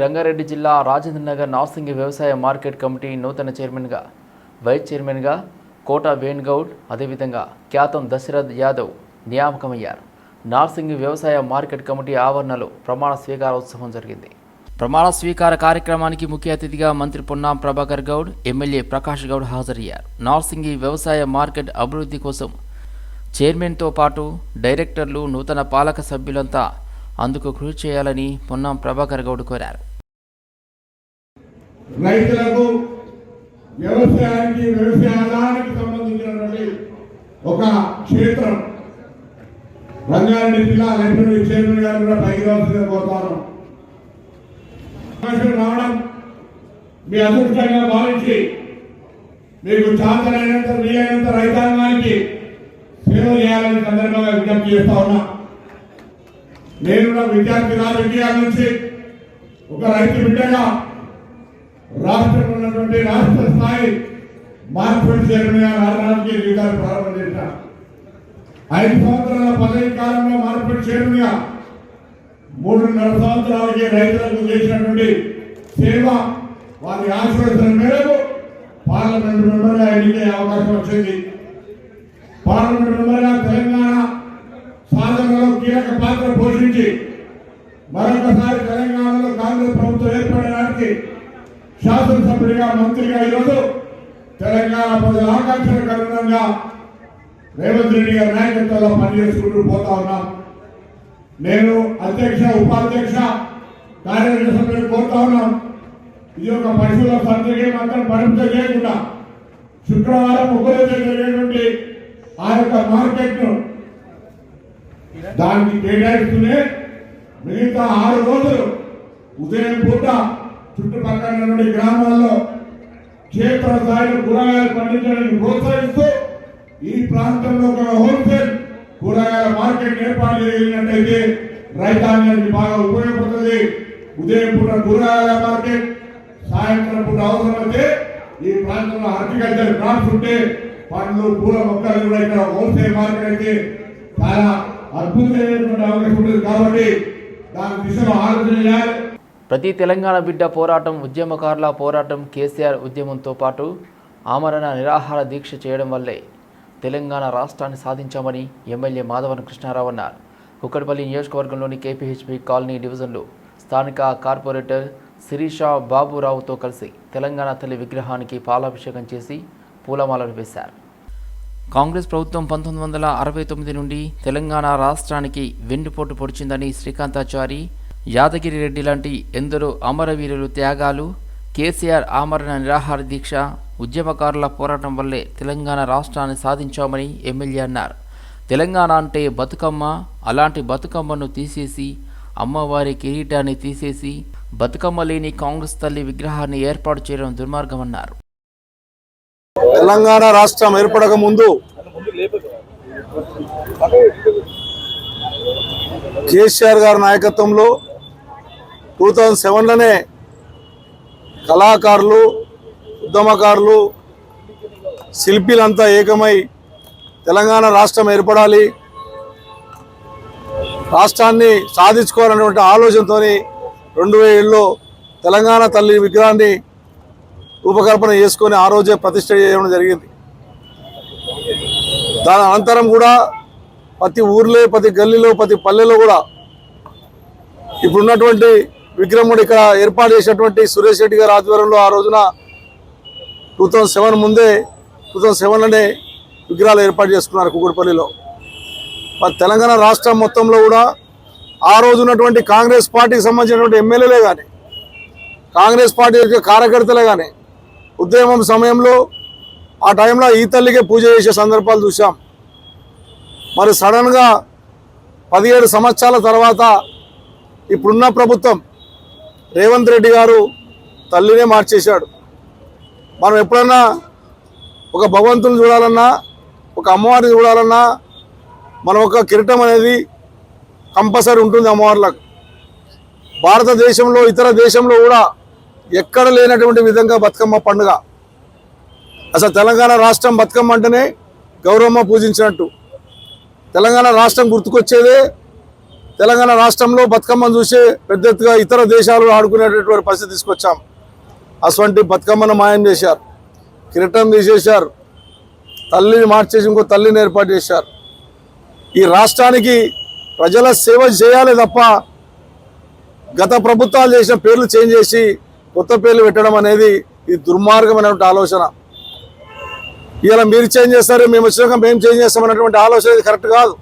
రంగారెడ్డి జిల్లా రాజేంద్రనగర్ నార్సింగి వ్యవసాయ market committee నూతన చైర్మన్గా వైస్ చైర్మన్గా కోట వేణుగౌడ్ అదేవిధంగా ఖ్యాతం దశరథ్ యాదవ్ నియామకమయ్యారు. నార్సింగి వ్యవసాయ మార్కెట్ కమిటీ ఆవరణలో ప్రమాణ స్వీకారోత్సవం జరిగింది. ప్రమాణ స్వీకార కార్యక్రమానికి ముఖ్య అతిథిగా మంత్రి పొన్నాం ప్రభాకర్ గౌడ్ ఎమ్మెల్యే ప్రకాష్ గౌడ్ హాజరయ్యారు. నార్సింగి వ్యవసాయ మార్కెట్ అభివృద్ధి కోసం చైర్మన్తో పాటు డైరెక్టర్లు నూతన పాలక సభ్యులంతా అందుకు కృషి చేయాలని పొన్నాం ప్రభాకర్ గౌడ్ కోరారు. రైతులకు వ్యవసాయానికి వ్యవసాయానికి సంబంధించినటువంటి ఒక క్షేత్రం. రంగారెడ్డి జిల్లా లైబ్రరీ చైర్మన్ గారు కూడా పైకి రావాల్సిందిగా కోరుతాను రావడం మీ అదృష్టంగా భావించి మీకు చాతనైనంత వీలైనంత రైతాంగానికి సేవ చేయాలని సందర్భంగా విజ్ఞప్తి చేస్తా ఉన్నా. నేను విద్యార్థి రాజకీయాల నుంచి ఒక రైతు బిడ్డగా రాష్ట్రంలో ఉన్నటువంటి రాష్ట్ర స్థాయి మార్కెట్ చైర్మన్గా నారాయణకి జీవితాలు ప్రారంభం చేశారు. ఐదు సంవత్సరాల పదవి కాలంలో మార్కెట్ చైర్మన్ మూడున్నర సంవత్సరాలకి రైతులకు చేసినటువంటి సేవ వారి ఆశీర్వచన మేరకు పార్లమెంట్ మెంబర్గా ఎన్నికయ్యే అవకాశం వచ్చింది. పార్లమెంట్ మెంబర్గా తెలంగాణ సాధనలో కీలక పాత్ర పోషించి మరొకసారి తెలంగాణలో కాంగ్రెస్ ప్రభుత్వం ఏర్పడడానికి శాసనసభ్యుడిగా మంత్రిగా ఈరోజు తెలంగాణ ప్రజల ఆకాంక్షలకు అనుగుణంగా రేవంత్ రెడ్డి గారి నాయకత్వంలో పనిచేసుకుంటూ పోతా ఉన్నాం. నేను అధ్యక్ష ఉపాధ్యక్ష కార్యదర్శి సభ్యులు కోరుతా ఉన్నాం. ఇది ఒక పశువుల సంతకే మాత్రం పరిమితం చేయకుండా శుక్రవారం ఒకరోజు జరిగేటువంటి ఆ యొక్క మార్కెట్ను దానికి కేటాయిస్తూనే మిగతా ఆరు రోజులు ఉదయం పూట చుట్టుపక్కల నుండి గ్రామాల్లో క్షేత్ర స్థాయిలో కూరగాయలు పండించడానికి ప్రోత్సహిస్తూ ఈ ప్రాంతంలో ఒక హోల్సేల్ కూరగాయల మార్కెట్ ఏర్పాటు చేయగలిగినట్టయితే రైతాంగానికి బాగా ఉపయోగపడుతుంది. ఉదయం పూట కూరగాయల మార్కెట్ సాయంత్రం పూట అవసరమైతే ఈ ప్రాంతంలో హార్టికల్చర్ క్రాప్స్ ఉంటే పండ్లు పూల మొక్కలు కూడా ఇక్కడ హోల్సేల్ మార్కెట్ అయితే చాలా అద్భుతమైనటువంటి అవకాశం ఉంటుంది. కాబట్టి దాని దిశలో ఆలోచన చేయాలి. ప్రతి తెలంగాణ బిడ్డ పోరాటం ఉద్యమకారుల పోరాటం కేసీఆర్ ఉద్యమంతో పాటు ఆమరణ నిరాహార దీక్ష చేయడం వల్లే తెలంగాణ రాష్ట్రాన్ని సాధించామని ఎమ్మెల్యే మాధవన్ కృష్ణారావు అన్నారు. కుక్కడపల్లి నియోజకవర్గంలోని కేపీహెచ్బి కాలనీ డివిజన్లో స్థానిక కార్పొరేటర్ శిరీష బాబురావుతో కలిసి తెలంగాణ తల్లి విగ్రహానికి పాలాభిషేకం చేసి పూలమాలలు వేశారు. కాంగ్రెస్ ప్రభుత్వం పంతొమ్మిది వందల అరవై తొమ్మిది నుండి తెలంగాణ రాష్ట్రానికి వెన్నుపోటు పొడిచిందని శ్రీకాంతాచారి యాదగిరి రెడ్డి లాంటి ఎందరో అమరవీరులు త్యాగాలు కేసీఆర్ ఆమరణ నిరాహార దీక్ష ఉద్యమకారుల పోరాటం వల్లే తెలంగాణ రాష్ట్రాన్ని సాధించామని ఎమ్మెల్యే అన్నారు. తెలంగాణ అంటే బతుకమ్మ అలాంటి బతుకమ్మను తీసేసి అమ్మవారి కిరీటాన్ని తీసేసి బతుకమ్మ లేని కాంగ్రెస్ తల్లి విగ్రహాన్ని ఏర్పాటు చేయడం దుర్మార్గమన్నారు తెలంగాణ రాష్ట్రం ఏర్పడక ముందు కేసీఆర్ గారి నాయకత్వంలో టూ థౌజండ్ సెవెన్లోనే కళాకారులు ఉద్యమకారులు శిల్పీలంతా ఏకమై తెలంగాణ రాష్ట్రం ఏర్పడాలి. రాష్ట్రాన్ని సాధించుకోవాలనేటువంటి ఆలోచనతో రెండు వేలలో తెలంగాణ తల్లి విగ్రహాన్ని రూపకల్పన చేసుకొని ఆ రోజే ప్రతిష్ట చేయడం జరిగింది. దాని అనంతరం కూడా ప్రతి ఊర్లో ప్రతి గల్లీలో ప్రతి పల్లెలో కూడా ఇప్పుడున్నటువంటి విక్రముడు ఇక్కడ ఏర్పాటు చేసినటువంటి సురేష్ రెడ్డి గారి ఆధ్వర్యంలో ఆ రోజున టూ థౌజండ్ సెవెన్ ముందే టూ థౌజండ్ సెవెన్లోనే విగ్రహాలు ఏర్పాటు చేసుకున్నారు కుకుడుపల్లిలో మరి తెలంగాణ రాష్ట్రం మొత్తంలో కూడా ఆ రోజు ఉన్నటువంటి కాంగ్రెస్ పార్టీకి సంబంధించినటువంటి ఎమ్మెల్యేలే కానీ కాంగ్రెస్ పార్టీ యొక్క కార్యకర్తలే కానీ ఉద్యమం సమయంలో ఆ టైంలో ఈ తల్లికే పూజ చేసే సందర్భాలు చూసాం మరి సడన్గా పదిహేడు సంవత్సరాల తర్వాత ఇప్పుడున్న ప్రభుత్వం రేవంత్ రెడ్డి గారు తల్లినే మార్చేశాడు. మనం ఎప్పుడన్నా ఒక భగవంతుని చూడాలన్నా ఒక అమ్మవారిని చూడాలన్నా మన ఒక కిరీటం అనేది కంపల్సరీ ఉంటుంది అమ్మవార్లకు. భారతదేశంలో ఇతర దేశంలో కూడా ఎక్కడ లేనటువంటి విధంగా బతుకమ్మ పండుగ. అసలు తెలంగాణ రాష్ట్రం బతుకమ్మ అంటేనే గౌరవమ్మ పూజించినట్టు. తెలంగాణ రాష్ట్రం గుర్తుకొచ్చేదే తెలంగాణ రాష్ట్రంలో బతుకమ్మను చూసి పెద్ద ఎత్తుగా ఇతర దేశాలు ఆడుకునేటటువంటి పరిస్థితి తీసుకొచ్చాం. అటువంటి బతుకమ్మను మాయం చేశారు. కిరీటం తీసేశారు. తల్లిని మార్చేసి ఇంకో తల్లిని ఏర్పాటు చేశారు. ఈ రాష్ట్రానికి ప్రజల సేవ చేయాలి తప్ప గత ప్రభుత్వాలు చేసిన పేర్లు చేంజ్ చేసి కొత్త పేర్లు పెట్టడం అనేది ఇది దుర్మార్గమైనటువంటి ఆలోచన. ఇలా మీరు చేంజ్ చేస్తారు మేము వచ్చినాక మేము చేంజ్ చేస్తామన్నటువంటి ఆలోచన ఇది కరెక్ట్ కాదు.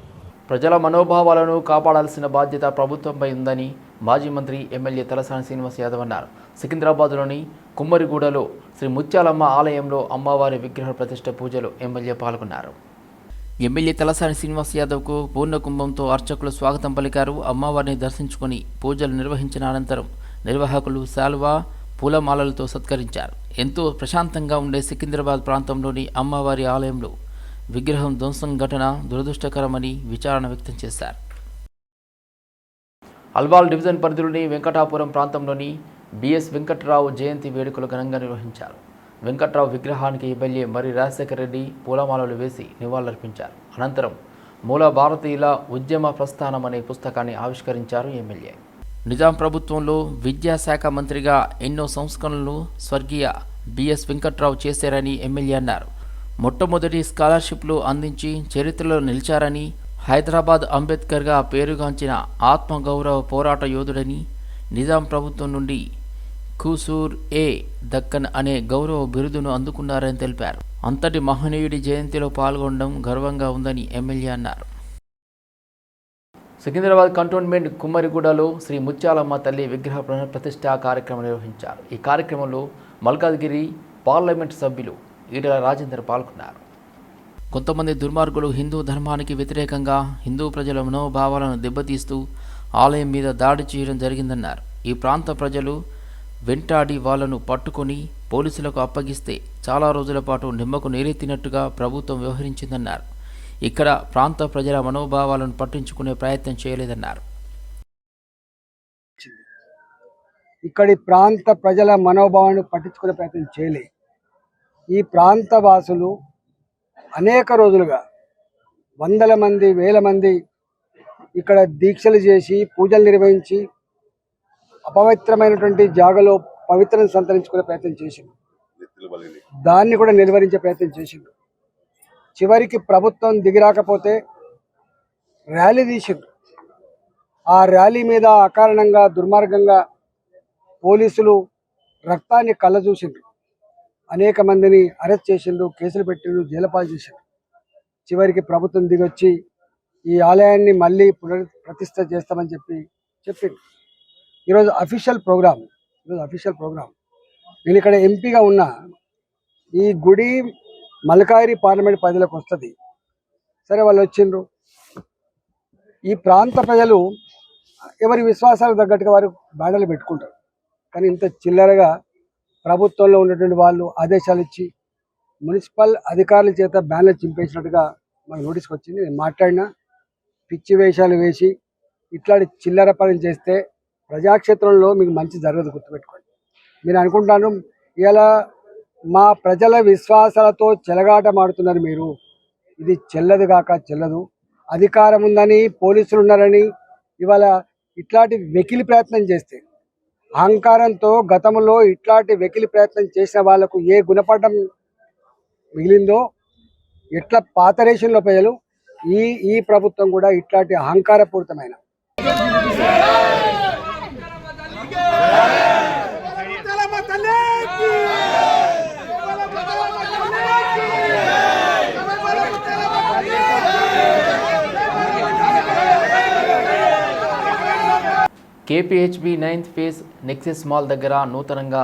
ప్రజల మనోభావాలను కాపాడాల్సిన బాధ్యత ప్రభుత్వంపై ఉందని మాజీ మంత్రి ఎమ్మెల్యే తలసాని శ్రీనివాస్ యాదవ్ అన్నారు. సికింద్రాబాద్లోని కుమ్మరిగూడలో శ్రీ ముత్యాలమ్మ ఆలయంలో అమ్మవారి విగ్రహ ప్రతిష్ట పూజలు ఎమ్మెల్యే పాల్గొన్నారు. ఎమ్మెల్యే తలసాని శ్రీనివాస్ యాదవ్కు పూర్ణ కుంభంతో అర్చకులు స్వాగతం పలికారు. అమ్మవారిని దర్శించుకొని పూజలు నిర్వహించిన అనంతరం నిర్వాహకులు శాల్వా పూలమాలలతో సత్కరించారు. ఎంతో ప్రశాంతంగా ఉండే సికింద్రాబాద్ ప్రాంతంలోని అమ్మవారి ఆలయంలో విగ్రహం ధ్వంసం ఘటన దురదృష్టకరమని విచారణ వ్యక్తం చేశారు. అల్వాల్ డివిజన్ పరిధిలోని వెంకటాపురం ప్రాంతంలోని బిఎస్ వెంకట్రావు జయంతి వేడుకలు ఘనంగా నిర్వహించారు. వెంకట్రావు విగ్రహానికి ఎమ్మెల్యే మరి రాజశేఖర రెడ్డి పూలమాలలు వేసి నివాళులర్పించారు. అనంతరం మూల భారతీయుల ఉద్యమ ప్రస్థానం అనే పుస్తకాన్ని ఆవిష్కరించారు ఎమ్మెల్యే. నిజాం ప్రభుత్వంలో విద్యాశాఖ మంత్రిగా ఎన్నో సంస్కరణలు స్వర్గీయ బిఎస్ వెంకట్రావు చేశారని ఎమ్మెల్యే అన్నారు. మొట్టమొదటి స్కాలర్షిప్లు అందించి చరిత్రలో నిలిచారని హైదరాబాద్ అంబేద్కర్గా పేరుగాంచిన ఆత్మగౌరవ పోరాట యోధుడని నిజాం ప్రభుత్వం నుండి కూసూర్ ఏ దక్కన్ అనే గౌరవ బిరుదును అందుకున్నారని తెలిపారు. అంతటి మహనీయుడి జయంతిలో పాల్గొనడం గర్వంగా ఉందని ఎమ్మెల్యే అన్నారు. సికింద్రాబాద్ కంటోన్మెంట్ కుమ్మరిగూడలో శ్రీ ముత్యాలమ్మ తల్లి విగ్రహ ప్రతిష్ఠా కార్యక్రమం నిర్వహించారు. ఈ కార్యక్రమంలో మల్కాజ్గిరి పార్లమెంట్ సభ్యులు ఈటల రాజేందర్ పాల్గొన్నారు. కొంతమంది దుర్మార్గులు హిందూ ధర్మానికి వ్యతిరేకంగా హిందూ ప్రజల మనోభావాలను దెబ్బతీస్తూ ఆలయం మీద దాడి చేయడం జరిగిందన్నారు. ఈ ప్రాంత ప్రజలు వెంటాడి వాళ్ళను పట్టుకొని పోలీసులకు అప్పగిస్తే చాలా రోజుల పాటు నిమ్మకు నీరెత్తినట్టుగా ప్రభుత్వం వ్యవహరించిందన్నారు. ఇక్కడ ప్రాంత ప్రజల మనోభావాలను పట్టించుకునే ప్రయత్నం చేయలేదన్నారు. ఇక్కడి ప్రాంత ప్రజల మనోభావాన్ని పట్టించుకునే ప్రయత్నం చేయలేదు ఈ ప్రాంత వాసులు అనేక రోజులుగా వందల మంది వేల మంది ఇక్కడ దీక్షలు చేసి పూజలు నిర్వహించి అపవిత్రమైనటువంటి జాగలో పవిత్రను సంతరించుకునే ప్రయత్నం చేసింది దాన్ని కూడా నిలువరించే ప్రయత్నం చేసిండు. చివరికి ప్రభుత్వం దిగిరాకపోతే ర్యాలీ తీసిండు. ఆ ర్యాలీ మీద అకారణంగా దుర్మార్గంగా పోలీసులు రక్తాన్ని కళ్ళ చూసిండ్రు. అనేక మందిని అరెస్ట్ చేసిండ్రు కేసులు పెట్టిండ్రు జైలపాలు చేసిండ్రు. చివరికి ప్రభుత్వం దిగొచ్చి ఈ ఆలయాన్ని మళ్ళీ పునర్ ప్రతిష్ట చేస్తామని చెప్పి చెప్పింది ఈరోజు అఫీషియల్ ప్రోగ్రామ్ ఈరోజు అఫీషియల్ ప్రోగ్రామ్. నేను ఇక్కడ ఎంపీగా ఉన్న ఈ గుడి మల్కాయిరి పార్లమెంట్ పరిధిలోకి వస్తుంది. సరే వాళ్ళు వచ్చిండ్రు. ఈ ప్రాంత ప్రజలు ఎవరి విశ్వాసాలకు తగ్గట్టుగా వారు బ్యానర్లు పెట్టుకుంటారు. కానీ ఇంత చిల్లరగా ప్రభుత్వంలో ఉన్నటువంటి వాళ్ళు ఆదేశాలు ఇచ్చి మున్సిపల్ అధికారుల చేత బ్యానర్ చింపేసినట్టుగా మనకు నోటీస్కి వచ్చింది. నేను మాట్లాడినా పిచ్చి వేషాలు వేసి ఇట్లాంటి చిల్లర పనులు చేస్తే ప్రజాక్షేత్రంలో మీకు మంచి జరగదు గుర్తుపెట్టుకోండి. మీరు అనుకుంటాను ఇలా మా ప్రజల విశ్వాసాలతో చెలగాటమాడుతున్నారు మీరు. ఇది చెల్లదు కాక చెల్లదు. అధికారం ఉందని పోలీసులు ఉన్నారని ఇవాళ ఇట్లాంటి వెకిలి ప్రయత్నం చేస్తే అహంకారంతో గతంలో ఇట్లాంటి వెకిలి ప్రయత్నం చేసిన వాళ్ళకు ఏ గుణపడడం మిగిలిందో ఇట్లా పాత రేషన్లో ప్రజలు ఈ ఈ ప్రభుత్వం కూడా ఇట్లాంటి అహంకారపూరితమైన. KPHB ninth phase Nexus mall దగ్గర నూతనంగా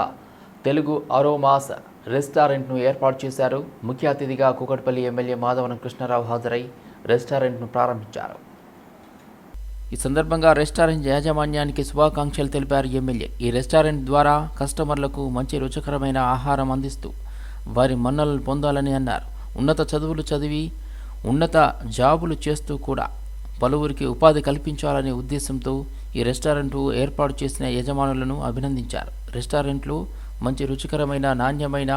తెలుగు అరోమాస్ రెస్టారెంట్ను ఏర్పాటు చేశారు. ముఖ్య అతిథిగా కూకట్పల్లి ఎమ్మెల్యే మాధవరం కృష్ణారావు హాజరై రెస్టారెంట్ను ప్రారంభించారు. ఈ సందర్భంగా రెస్టారెంట్ యాజమాన్యానికి శుభాకాంక్షలు తెలిపారు ఎమ్మెల్యే. ఈ రెస్టారెంట్ ద్వారా కస్టమర్లకు మంచి రుచికరమైన ఆహారం అందిస్తూ వారి మన్నలను పొందాలని అన్నారు. ఉన్నత చదువులు చదివి ఉన్నత జాబులు చేస్తూ కూడా పలువురికి ఉపాధి కల్పించాలనే ఉద్దేశంతో ఈ రెస్టారెంట్ ఏర్పాటు చేసిన యజమానులను అభినందించారు. రెస్టారెంట్లు మంచి రుచికరమైన నాణ్యమైన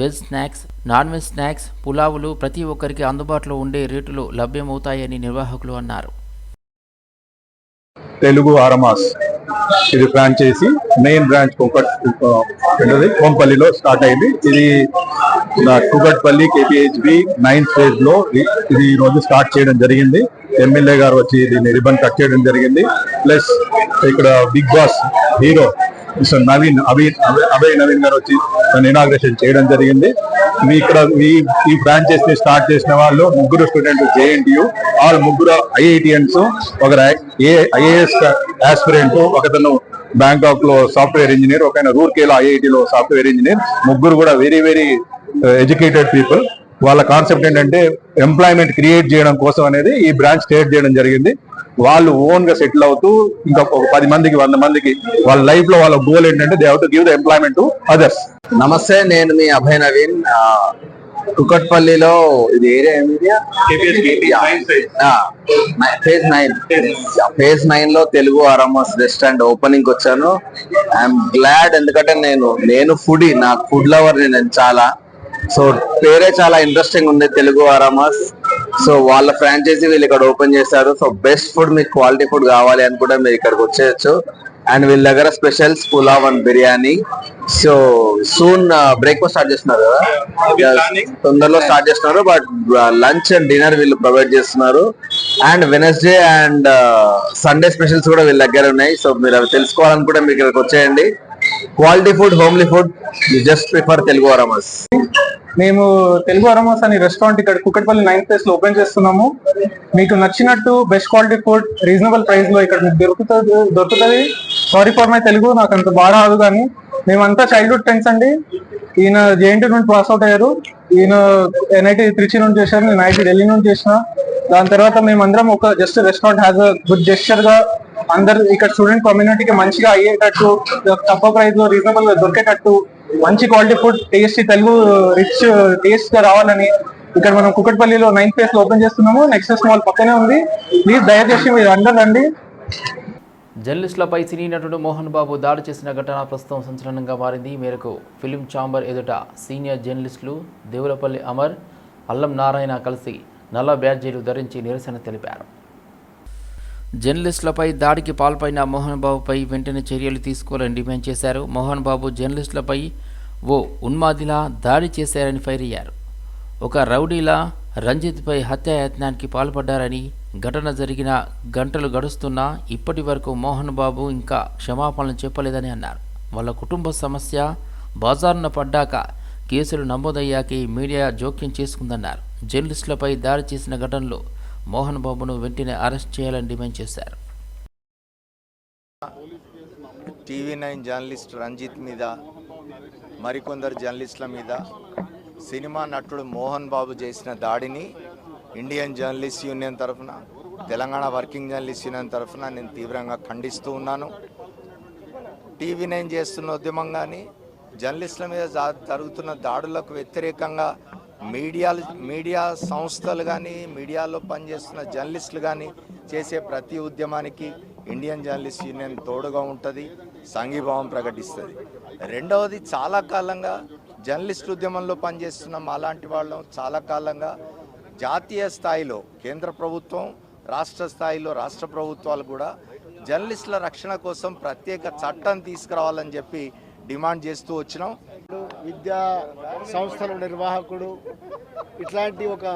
veg snacks non veg snacks పులావులు ప్రతి ఒక్కరికి అందుబాటులో ఉండే రేటులో లభ్యమవుతాయని నిర్వాహకులు అన్నారు. తెలుగు ఆరమాస్ ఇది ఫ్రాంచైజీ మెయిన్ బ్రాంచ్ కుకట్ కొంపల్లిలో కోంపల్లిలో స్టార్ట్ అయింది. ఇది నా కుకట్పల్లి కేపీహెచ్బి నైన్త్ ఫేజ్లో ఇది ఈ రోజు స్టార్ట్ చేయడం జరిగింది. ఎమ్మెల్యే గారు వచ్చి దీన్ని రిబన్ కట్ చేయడం జరిగింది. ప్లస్ ఇక్కడ Bigg Boss hero mister Naveen Abhi Abhay- Naveen గారు వచ్చి తను ఇనాగ్రేషన్ చేయడం జరిగింది. మీ ఇక్కడ ఈ ఈ బ్రాంచెస్ని స్టార్ట్ చేసిన వాళ్ళు ముగ్గురు స్టూడెంట్ జేఎన్టీయూ ఆల్ ముగ్గురు ఐఐటిఎన్స్ ఒక ఐఏఎస్ ఆస్పిరెంట్ ఒకతను బ్యాంకాక్లో సాఫ్ట్వేర్ ఇంజనీర్ ఒక రూర్కేలో ఐఐటిలో సాఫ్ట్వేర్ ఇంజనీర్ ముగ్గురు కూడా వెరీ వెరీ ఎడ్యుకేటెడ్ పీపుల్ వాళ్ళ కాన్సెప్ట్ ఏంటంటే ఎంప్లాయ్మెంట్ క్రియేట్ చేయడం కోసం అనేది ఈ బ్రాంచ్ క్రియేట్ చేయడం జరిగింది. వాళ్ళు ఓన్గా సెటిల్ అవుతూ ఇంకా ఒక పది మందికి వంద మందికి వాళ్ళ లైఫ్లో వాళ్ళ గోల్ ఏంటంటే they to give the employment to others నమస్తే నేను మీ అభయ్ నవీన్. కుకట్పల్లిలో ఇది ఏరియా ఫేజ్ నైన్ ఫేజ్ నైన్లో తెలుగు అరమస్ రెస్టారెంట్ ఓపెనింగ్ వచ్చాను. ఐఎమ్ గ్లాడ్ ఎందుకంటే నేను నేను ఫుడ్ నాకు ఫుడ్ లవర్ నేను చాలా. సో పేరే చాలా ఇంట్రెస్టింగ్ ఉంది తెలుగు అరమస్ సో వాళ్ళ ఫ్రాంచైజీ వీళ్ళు ఇక్కడ ఓపెన్ చేశారు. సో బెస్ట్ ఫుడ్ మీకు క్వాలిటీ ఫుడ్ కావాలి అని కూడా మీరు ఇక్కడికి వచ్చేయచ్చు. అండ్ వీళ్ళ దగ్గర specials pulao and biryani so soon breakfast start చేస్తున్నారు కదా? తొందరలో స్టార్ట్ చేస్తున్నారు బట్ లంచ్ అండ్ డిన్నర్ వీళ్ళు ప్రొవైడ్ చేస్తున్నారు. And Wednesday and Sunday specials కూడా వీళ్ళ దగ్గర ఉన్నాయి. సో మీరు అవి తెలుసుకోవాలనుకుంటే మీరు ఇక్కడికి వచ్చేయండి. Quality food homely food you just prefer Telugu Aromas. మేము తెలుగు అరమాస్ అనే రెస్టారెంట్ ఇక్కడ కుక్కట్పల్లి నైన్త్ ప్లేస్లో ఓపెన్ చేస్తున్నాము. మీకు నచ్చినట్టు బెస్ట్ క్వాలిటీ ఫుడ్ రీజనబుల్ ప్రైస్లో ఇక్కడ మీకు దొరుకుతుంది దొరుకుతుంది. సారీ ఫర్ మై తెలుగు నాకు అంత బాగా రాదు కానీ మేమంతా చైల్డ్హుడ్ ఫ్రెండ్స్ అండి. ఈయన జేఎన్టీ నుండి పాస్ అవుట్ అయ్యారు. ఈయన ఎన్ఐటి త్రిచి నుండి చేశారు నేను ఐటీ ఢిల్లీ నుండి చేసిన. దాని తర్వాత మేమందరం ఒక just restaurant has a good జెస్చర్గా అందరు ఇక్కడ స్టూడెంట్ కమ్యూనిటీకి మంచిగా అయ్యేటట్టు తక్కువ ప్రైస్లో రీజనబుల్గా దొరికేటట్టు మంచి quality food tasty Telugu rich టేస్ట్గా రావాలని ఇక్కడ మనం కుకట్పల్లిలో నైన్త్ ప్లేస్లో ఓపెన్ చేస్తున్నాము. నెక్స్ట్ మాల్ పక్కనే ఉంది. ప్లీజ్ దయచేసి మీరు అందరు రండి. జర్నలిస్టులపై సినీ నటుడు మోహన్ బాబు దాడి చేసిన ఘటన ప్రస్తుతం సంచలనంగా మారింది. మేరకు ఫిలిం ఛాంబర్ ఎదుట సీనియర్ జర్నలిస్టులు దేవులపల్లి అమర్ అల్లం నారాయణ కలిసి నల్ల బ్యాడ్జీలు ధరించి నిరసన తెలిపారు. జర్నలిస్టులపై దాడికి పాల్పడిన మోహన్ బాబుపై వెంటనే చర్యలు తీసుకోవాలని డిమాండ్ చేశారు. మోహన్ బాబు జర్నలిస్టులపై ఓ ఉన్మాదిలా దాడి చేశారని ఫైర్ అయ్యారు. ఒక రౌడీలా రంజిత్పై హత్యాయత్నానికి పాల్పడ్డారని ఘటన జరిగిన గంటలు గడుస్తున్నా ఇప్పటి వరకు మోహన్ బాబు ఇంకా క్షమాపణలు చెప్పలేదని అన్నారు. వాళ్ళ కుటుంబ సమస్య బాజారున పడ్డాక కేసులు నమోదయ్యాకే మీడియా జోక్యం చేసుకుందన్నారు. జర్నలిస్టులపై దాడి చేసిన ఘటనలో మోహన్ బాబును వెంటనే అరెస్ట్ చేయాలని డిమాండ్ చేశారు. టీవీ నైన్ జర్నలిస్ట్ రంజిత్ మీద మరికొందరు జర్నలిస్టుల మీద సినిమా నటుడు మోహన్ బాబు చేసిన దాడిని ఇండియన్ జర్నలిస్ట్ యూనియన్ తరఫున తెలంగాణ వర్కింగ్ జర్నలిస్ట్ యూనియన్ తరఫున నేను తీవ్రంగా ఖండిస్తూ ఉన్నాను. టీవీ నైన్ చేస్తున్న ఉద్యమం కానీ జర్నలిస్టుల మీద జరుగుతున్న దాడులకు వ్యతిరేకంగా మీడియాలు మీడియా సంస్థలు కానీ మీడియాలో పనిచేస్తున్న జర్నలిస్టులు కానీ చేసే ప్రతి ఉద్యమానికి ఇండియన్ జర్నలిస్ట్ యూనియన్ తోడుగా ఉంటుంది సంఘీభావం ప్రకటిస్తుంది. రెండవది చాలా కాలంగా జర్నలిస్ట్ ఉద్యమంలో పనిచేస్తున్న మాలాంటి వాళ్ళం చాలా కాలంగా జాతీయ స్థాయిలో కేంద్ర ప్రభుత్వం రాష్ట్ర స్థాయిలో రాష్ట్ర ప్రభుత్వాలు కూడా జర్నలిస్టుల రక్షణ కోసం ప్రత్యేక చట్టం తీసుకురావాలని చెప్పి డిమాండ్ చేస్తూ వచ్చినాం. విద్యా సంస్థల నిర్వాహకుడు. ఇట్లాంటి ఒక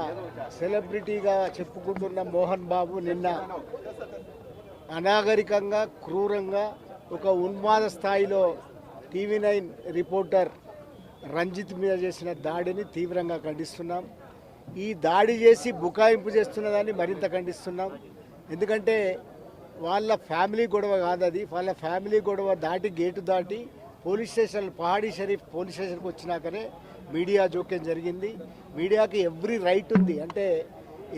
సెలబ్రిటీగా చెప్పుకుంటున్న మోహన్ బాబు నిన్న అనాగరికంగా క్రూరంగా ఒక ఉన్మాద స్థాయిలో టీవీ నైన్ రిపోర్టర్ రంజిత్ మీద చేసిన దాడిని తీవ్రంగా ఖండిస్తున్నాం. ఈ దాడి చేసి బుకాయింపు చేస్తున్నదాన్ని మరింత ఖండిస్తున్నాం. ఎందుకంటే వాళ్ళ ఫ్యామిలీ గొడవ కాదు అది వాళ్ళ ఫ్యామిలీ గొడవ దాటి గేటు దాటి police station Pahadi Sharif police స్టేషన్కి వచ్చినాకనే మీడియా జోక్యం జరిగింది. మీడియాకి ఎవ్రీ రైట్ ఉంది. అంటే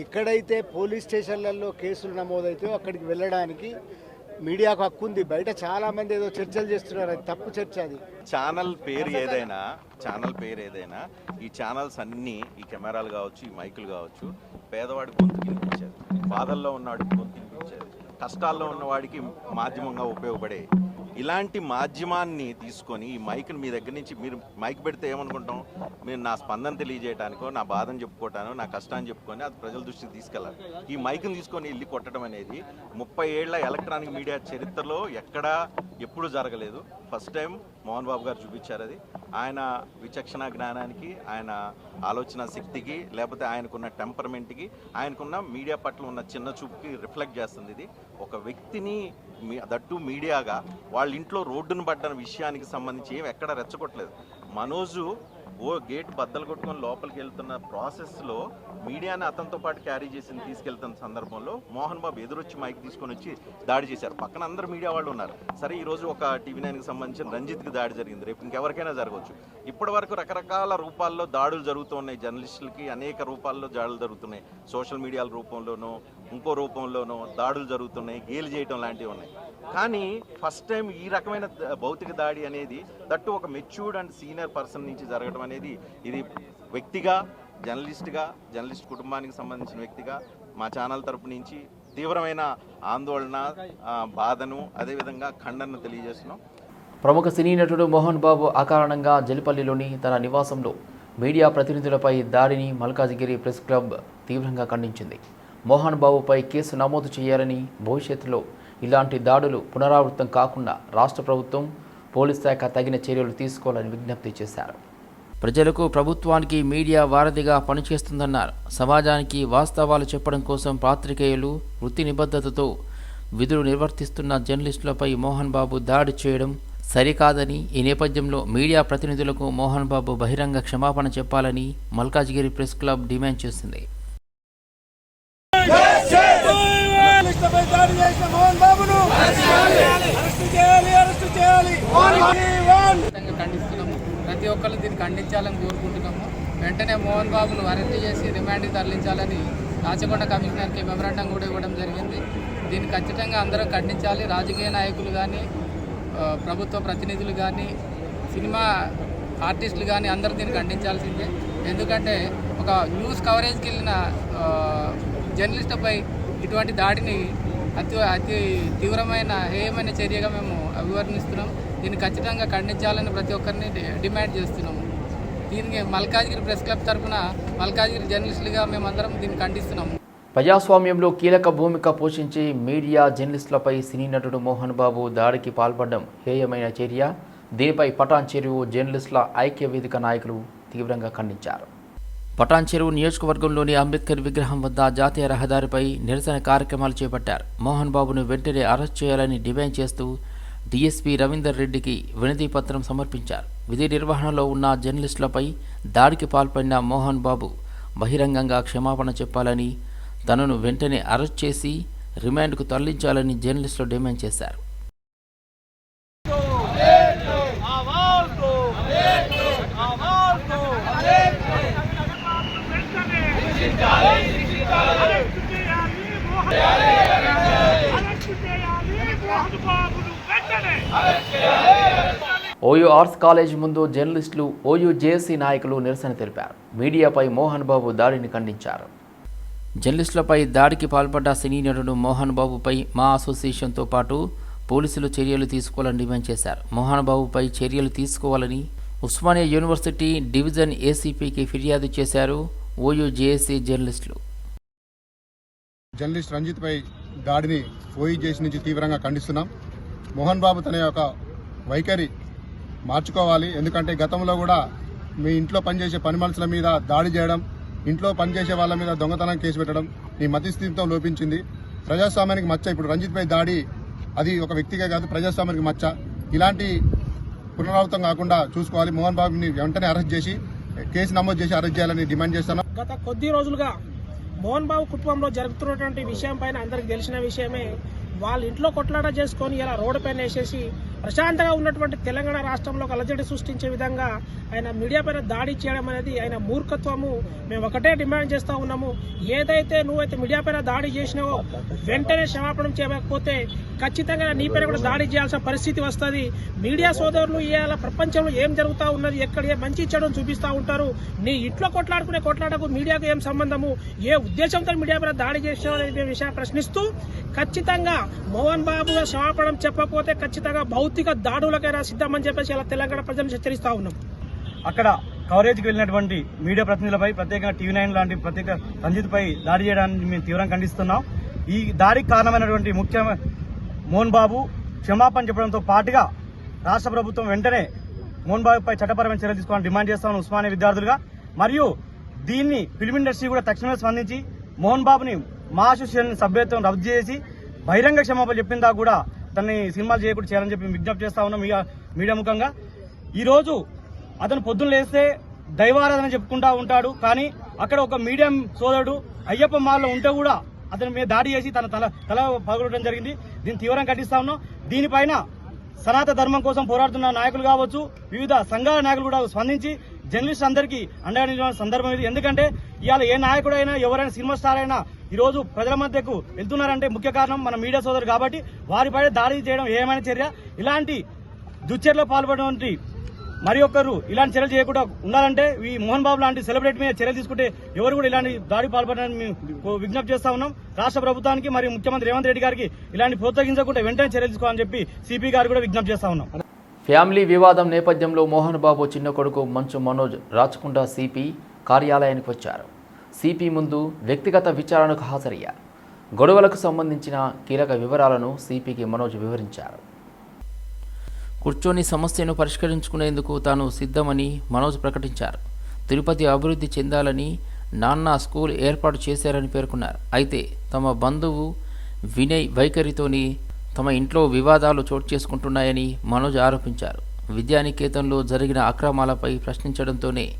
ఎక్కడైతే పోలీస్ స్టేషన్లలో కేసులు నమోదైతే అక్కడికి వెళ్ళడానికి మీడియాకు హక్కు ఉంది. బయట చాలా మంది ఏదో చర్చలు చేస్తున్నారు. అది తప్పు చర్చ అది. ఛానల్ పేరు ఏదైనా ఛానల్ పేరు ఏదైనా ఈ ఛానల్స్ అన్నీ ఈ కెమెరాలు కావచ్చు ఈ మైకులు కావచ్చు పేదవాడి గొంతు వినిపించేది. బాధల్లో ఉన్నవాడికి గొంతు వినిపించేది. కష్టాల్లో ఉన్నవాడికి మాధ్యమంగా ఉపయోగపడే ఇలాంటి మాధ్యమాన్ని తీసుకొని ఈ మైక్ని మీ దగ్గర నుంచి మీరు మైక్ పెడితే ఏమనుకుంటాం? మీరు నా స్పందన తెలియజేయడానికో నా బాధను చెప్పుకోవటానో నా కష్టాన్ని చెప్పుకొని అది ప్రజల దృష్టికి తీసుకెళ్ళాలి. ఈ మైక్ని తీసుకొని వెళ్ళి కొట్టడం అనేది ముప్పై ఏళ్ళ ఎలక్ట్రానిక్ మీడియా చరిత్రలో ఎక్కడా ఎప్పుడు జరగలేదు. ఫస్ట్ టైం మోహన్ బాబు గారు చూపించారు అది. ఆయన విచక్షణ జ్ఞానానికి ఆయన ఆలోచన శక్తికి లేకపోతే ఆయనకున్న టెంపర్మెంట్కి ఆయనకున్న మీడియా పట్ల ఉన్న చిన్న చూపుకి రిఫ్లెక్ట్ చేస్తుంది ఇది. ఒక వ్యక్తిని మీ- దట్టు మీడియాగా వాళ్ళ ఇంట్లో రోడ్డును పడ్డ విషయానికి సంబంధించి ఏం ఎక్కడ రెచ్చగొట్టలేదు. మనోజు ఓ గేట్ బద్దలు కొట్టుకొని లోపలికి వెళ్తున్న ప్రాసెస్లో మీడియాని అతనితో పాటు క్యారీ చేసి తీసుకెళ్తున్న సందర్భంలో మోహన్ బాబు ఎదురొచ్చి మైక్ తీసుకొని వచ్చి దాడి చేశారు. పక్కన అందరు మీడియా వాళ్ళు ఉన్నారు. సరే ఈరోజు ఒక టీవీ నైన్కి సంబంధించిన రంజిత్కి దాడి జరిగింది. రేపు ఇంకెవరికైనా జరగవచ్చు. ఇప్పటి వరకు రకరకాల రూపాల్లో దాడులు జరుగుతున్నాయి జర్నలిస్టులకి అనేక రూపాల్లో దాడులు జరుగుతున్నాయి. సోషల్ మీడియాల రూపంలోనూ ఇంకో రూపంలోనూ దాడులు జరుగుతున్నాయి. గేలు చేయటం లాంటివి ఉన్నాయి. కానీ ఫస్ట్ టైం ఈ రకమైన భౌతిక దాడి అనేది దట్టు ఒక మెచ్యూర్డ్ అండ్ సీనియర్ పర్సన్ నుంచి జరగడం అనేది ఇది వ్యక్తిగా జర్నలిస్ట్గా జర్నలిస్ట్ కుటుంబానికి సంబంధించిన వ్యక్తిగా మా ఛానల్ తరపు నుంచి తీవ్రమైన ఆందోళన బాధను అదేవిధంగా ఖండనను తెలియజేస్తున్నాం. ప్రముఖ సినీ నటుడు మోహన్ బాబు అకారణంగా జలిపల్లిలోని తన నివాసంలో మీడియా ప్రతినిధులపై దాడిని మల్కాజిగిరి ప్రెస్ క్లబ్ తీవ్రంగా ఖండించింది. మోహన్ బాబుపై కేసు నమోదు చేయాలని భవిష్యత్తులో ఇలాంటి దాడులు పునరావృతం కాకుండా రాష్ట్ర ప్రభుత్వం పోలీస్ శాఖ తగిన చర్యలు తీసుకోవాలని విజ్ఞప్తి చేశారు. ప్రజలకు ప్రభుత్వానికి మీడియా వారధిగా పనిచేస్తుందన్నారు. సమాజానికి వాస్తవాలు చెప్పడం కోసం పాత్రికేయులు వృత్తి నిబద్ధతతో విధులు నిర్వర్తిస్తున్న జర్నలిస్టులపై మోహన్ బాబు దాడి చేయడం సరికాదని ఈ నేపథ్యంలో మీడియా ప్రతినిధులకు మోహన్ బాబు బహిరంగ క్షమాపణ చెప్పాలని మల్కాజ్గిరి ప్రెస్ క్లబ్ డిమాండ్ చేసింది. ఖండిస్తున్నాం ప్రతి ఒక్కరు దీన్ని ఖండించాలని కోరుకుంటున్నాము. వెంటనే మోహన్ బాబును అరెస్ట్ చేసి రిమాండ్కి తరలించాలని రాచకొండ కమిషనర్కి మెమరాండం కూడా ఇవ్వడం జరిగింది. దీన్ని ఖచ్చితంగా అందరం ఖండించాలి. రాజకీయ నాయకులు కానీ ప్రభుత్వ ప్రతినిధులు కానీ సినిమా ఆర్టిస్టులు కానీ అందరూ దీన్ని ఖండించాల్సిందే. ఎందుకంటే ఒక న్యూస్ కవరేజ్కి వెళ్ళిన జర్నలిస్టుపై ఇటువంటి దాడిని అతి అతి తీవ్రమైన హేయమైన చర్యగా మేము అభివర్ణిస్తున్నాం. దీన్ని ఖచ్చితంగా ఖండించాలని ప్రతి ఒక్కరిని డిమాండ్ చేస్తున్నాము. దీనికి మల్కాజ్గిరి ప్రెస్ క్లబ్ తరఫున మల్కాజ్గిరి జర్నలిస్టులుగా మేమందరం దీన్ని ఖండిస్తున్నాము. ప్రజాస్వామ్యంలో కీలక భూమిక పోషించి మీడియా జర్నలిస్టులపై సినీ నటుడు మోహన్ బాబు దాడికి పాల్పడడం హేయమైన చర్య. దీనిపై పటాన్ చెరువు జర్నలిస్టుల ఐక్య వేదిక నాయకులు తీవ్రంగా ఖండించారు. పటాన్ చెరువు నియోజకవర్గంలోని అంబేద్కర్ విగ్రహం వద్ద జాతీయ రహదారిపై నిరసన కార్యక్రమాలు చేపట్టారు. మోహన్ బాబును వెంటనే అరెస్ట్ చేయాలని డిమాండ్ చేస్తూ డీఎస్పీ రవీందర్ రెడ్డికి వినతి పత్రం సమర్పించారు విధి నిర్వహణలో ఉన్న జర్నలిస్టులపై దాడికి పాల్పడిన మోహన్ బాబు బహిరంగంగా క్షమాపణ చెప్పాలని తనను వెంటనే అరెస్ట్ చేసి రిమాండ్కు తరలించాలని జర్నలిస్టులు డిమాండ్ చేశారు Yeah. ఆర్ట్స్ కాలేజ్ ముందు జర్నలిస్టులు ఓయూ జేఏసీ నాయకులు నిరసన తెలిపారు. మీడియాపై మోహన్ బాబు దాడిని ఖండించారు. జర్నలిస్టులపై దాడికి పాల్పడ్డ సినీ నటుడు మోహన్ బాబుపై మా అసోసియేషన్తో పాటు పోలీసులు చర్యలు తీసుకోవాలని డిమాండ్ చేశారు. మోహన్ బాబుపై చర్యలు తీసుకోవాలని ఉస్మానియా యూనివర్సిటీ డివిజన్ ఏసీపీకి ఫిర్యాదు చేశారు ఓయూ జేఏసీ జర్నలిస్టులు. జర్నలిస్ట్ రంజిత్ పై దాడిని ఓయూ జేసీ నుంచి తీవ్రంగా ఖండిస్తున్నాం. మోహన్ బాబు తన యొక్క వైఖరి మార్చుకోవాలి. ఎందుకంటే గతంలో కూడా మీ ఇంట్లో పనిచేసే పని మనుషుల మీద దాడి చేయడం ఇంట్లో పనిచేసే వాళ్ళ మీద దొంగతనం కేసు పెట్టడం నీ మతిస్థితితో లోపించింది. ప్రజాస్వామ్యానికి మచ్చ. ఇప్పుడు రంజిత్పై దాడి అది ఒక వ్యక్తిగా కాదు ప్రజాస్వామ్యానికి మచ్చ. ఇలాంటి పునరావృతం కాకుండా చూసుకోవాలి. మోహన్ బాబుని వెంటనే అరెస్ట్ చేసి కేసు నమోదు చేసి అరెస్ట్ చేయాలని డిమాండ్ చేస్తున్నాం. గత కొద్ది రోజులుగా మోహన్ బాబు కుటుంబంలో జరుగుతున్నటువంటి విషయం పైన అందరికి తెలిసిన విషయమే. వాళ్ళ ఇంట్లో కొట్లాట చేసుకొని ఇలా రోడ్డు పైన వేసేసి ప్రశాంతంగా ఉన్నటువంటి తెలంగాణ రాష్ట్రంలో అలజడి సృష్టించే విధంగా ఆయన మీడియా పైన దాడి చేయడం అనేది ఆయన మూర్ఖత్వము. మేము ఒకటే డిమాండ్ చేస్తూ ఉన్నాము. ఏదైతే నువ్వైతే మీడియా పైన దాడి చేసినావో వెంటనే క్షమాపణం చేయకపోతే ఖచ్చితంగా నీ పైన కూడా దాడి చేయాల్సిన పరిస్థితి వస్తుంది. మీడియా సోదరులు ఇవాళ ప్రపంచంలో ఏం జరుగుతూ ఉన్నది ఎక్కడ ఏ మంచి చెడును చూపిస్తూ ఉంటారు నీ ఇంట్లో కొట్లాడుకునే కొట్లాడకు మీడియాకు ఏం సంబంధము? ఏ ఉద్దేశంతో మీడియా పైన దాడి చేసినావు అనే విషయాన్ని ప్రశ్నిస్తూ ఖచ్చితంగా మోహన్ బాబు క్షమాపణం చెప్పకపోతే ఖచ్చితంగా భౌతిక పూర్తిగా దాడులకైనా సిద్ధమని చెప్పేసి ఇలా తెలంగాణ ప్రజలను హెచ్చరిస్తా ఉన్నాం. అక్కడ కవరేజ్కి వెళ్ళినటువంటి మీడియా ప్రతినిధులపై ప్రత్యేకంగా టీవీ నైన్ లాంటి ప్రత్యేక రంజిత్పై దాడి చేయడాన్ని మేము తీవ్రంగా ఖండిస్తున్నాం. ఈ దాడికి కారణమైనటువంటి ముఖ్య మోహన్ బాబు క్షమాపణ చెప్పడంతో పాటుగా రాష్ట్ర ప్రభుత్వం వెంటనే మోహన్ బాబుపై చట్టపరమైన చర్యలు తీసుకోవాలని డిమాండ్ చేస్తామని ఉస్మానియా విద్యార్థులుగా మరియు దీన్ని ఫిల్మ్ ఇండస్ట్రీ కూడా తక్షణమే స్పందించి మోహన్ బాబుని మా అసోసియేషన్ సభ్యత్వం రద్దు చేసి బహిరంగ క్షమాపణ చెప్పిందా కూడా తనని సినిమాలు చేయకుండా చేయాలని చెప్పి విజ్ఞప్తి చేస్తా ఉన్నాం మీడియా ముఖంగా. ఈరోజు అతను పొద్దున్న లేస్తే దైవారాధన చెప్పుకుంటా ఉంటాడు. కానీ అక్కడ ఒక మీడియం సోదరుడు అయ్యప్ప మాల్లో ఉంటే కూడా అతని మీద దాడి చేసి తన తల తల పగలడం జరిగింది. దీన్ని తీవ్రంగా ఖండిస్తా ఉన్నాం. దీనిపైన సనాతన ధర్మం కోసం పోరాడుతున్న నాయకులు కావచ్చు వివిధ సంఘాల నాయకులు కూడా స్పందించి జర్నలిస్ట్ అందరికీ అండగా సందర్భం ఇది. ఎందుకంటే ఇవాళ ఏ నాయకుడైనా ఎవరైనా సినిమా స్టార్ అయినా ఈరోజు ప్రజల మధ్యకు వెళ్తున్నారంటే ముఖ్య కారణం మన మీడియా సోదరు కాబట్టి వారిపై దాడి చేయడం ఏమైనా చర్య? ఇలాంటి దుశ్చర్యలో పాల్పడినటువంటి మరి ఒక్కరు ఇలాంటి చర్యలు చేయకుండా ఉండాలంటే ఈ మోహన్ బాబు లాంటి సెలబ్రిటీ మీద చర్యలు తీసుకుంటే ఎవరు కూడా ఇలాంటి దాడి పాల్పడాలని మేము విజ్ఞప్తి చేస్తా ఉన్నాం. రాష్ట్ర ప్రభుత్వానికి మరియు ముఖ్యమంత్రి రేవంత్ రెడ్డి గారికి ఇలాంటి ప్రోత్సహించకుండా వెంటనే చర్యలు తీసుకోవాలని చెప్పి సిపి గారు కూడా విజ్ఞప్తి చేస్తా ఉన్నాం. ఫ్యామిలీ వివాదం నేపథ్యంలో మోహన్ బాబు చిన్న కొడుకు మంచు మనోజ్ రాచకొండ సిపి కార్యాలయానికి వచ్చారు. సిపి ముందు వ్యక్తిగత విచారణకు హాజరయ్యారు. గొడవలకు సంబంధించిన కీలక వివరాలను సిపికి మనోజ్ వివరించారు. కూర్చొని సమస్యను పరిష్కరించుకునేందుకు తాను సిద్ధమని మనోజ్ ప్రకటించారు. తిరుపతి అభివృద్ధి చెందాలని నాన్న స్కూల్ ఏర్పాటు చేశారని పేర్కొన్నారు. అయితే తమ బంధువు వినయ్ వైఖరితోని తమ ఇంట్లో వివాదాలు చోటు చేసుకుంటున్నాయని మనోజ్ ఆరోపించారు. విద్యానికేతన్లో జరిగిన అక్రమాలపై ప్రశ్నించడంతోనే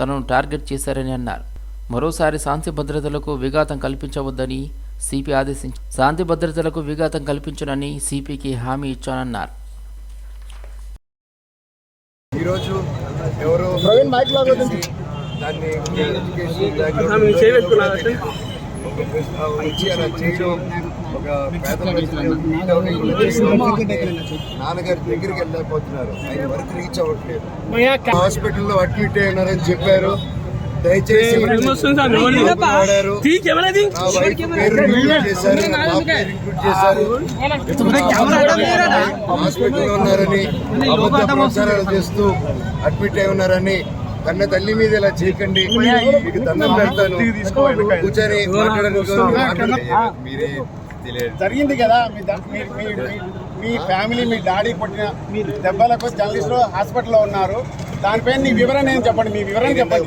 తనను టార్గెట్ చేశారని అన్నారు. మరోసారి శాంతి భద్రతలకు విఘాతం కల్పించవద్దని సిపి ఆదేశించారు శాంతి భద్రతలకు విఘాతం కల్పించనని సిపికి హామీ ఇచ్చానన్నారు. ఈరోజు ఎవరో దాన్ని ఒక నాన్నగారి దగ్గరికి వెళ్ళలేకపోతున్నారు. ఆయన వరకు రీచ్ అవ్వట్లేదు. హాస్పిటల్లో అడ్మిట్ అయినారని చెప్పారు. దయచేసి హాస్పిటల్లో ఉన్నారని ప్రచారాలు చేస్తూ అడ్మిట్ అయి ఉన్నారని కన్న తల్లి మీద ఇలా చేయకండి. మీకు దండం పెడతాను. కూర్చొని తెలియదు. జరిగింది కదా మీ ఫ్యామిలీ మీ డాడీ కొట్టిన మీ దెబ్బలకు జర్నలిస్టులు హాస్పిటల్లో ఉన్నారు. దానిపైన నీ వివరణ ఏం చెప్పండి? మీ వివరణ చెప్పండి.